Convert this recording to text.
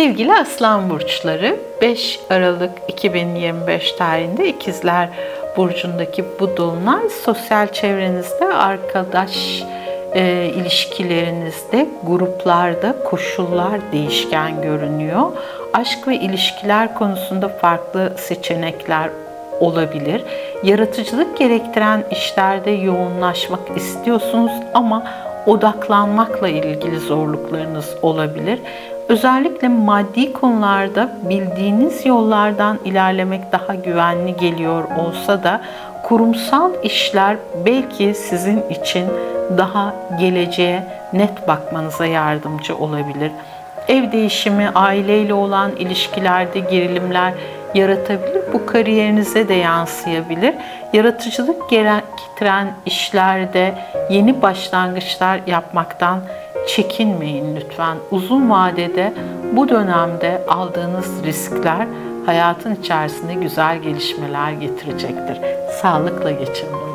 Sevgili Aslan Burçları 5 Aralık 2025 tarihinde İkizler Burcu'ndaki bu dolunay sosyal çevrenizde, arkadaş e, ilişkilerinizde, gruplarda koşullar değişken görünüyor. Aşk ve ilişkiler konusunda farklı seçenekler olabilir. Yaratıcılık gerektiren işlerde yoğunlaşmak istiyorsunuz ama odaklanmakla ilgili zorluklarınız olabilir. Özellikle maddi konularda bildiğiniz yollardan ilerlemek daha güvenli geliyor olsa da kurumsal işler belki sizin için daha geleceğe net bakmanıza yardımcı olabilir. Ev değişimi, aileyle olan ilişkilerde gerilimler yaratabilir. Bu kariyerinize de yansıyabilir. Yaratıcılık gerektiren işlerde yeni başlangıçlar yapmaktan çekinmeyin lütfen. Uzun vadede bu dönemde aldığınız riskler hayatın içerisinde güzel gelişmeler getirecektir. Sağlıkla geçirin.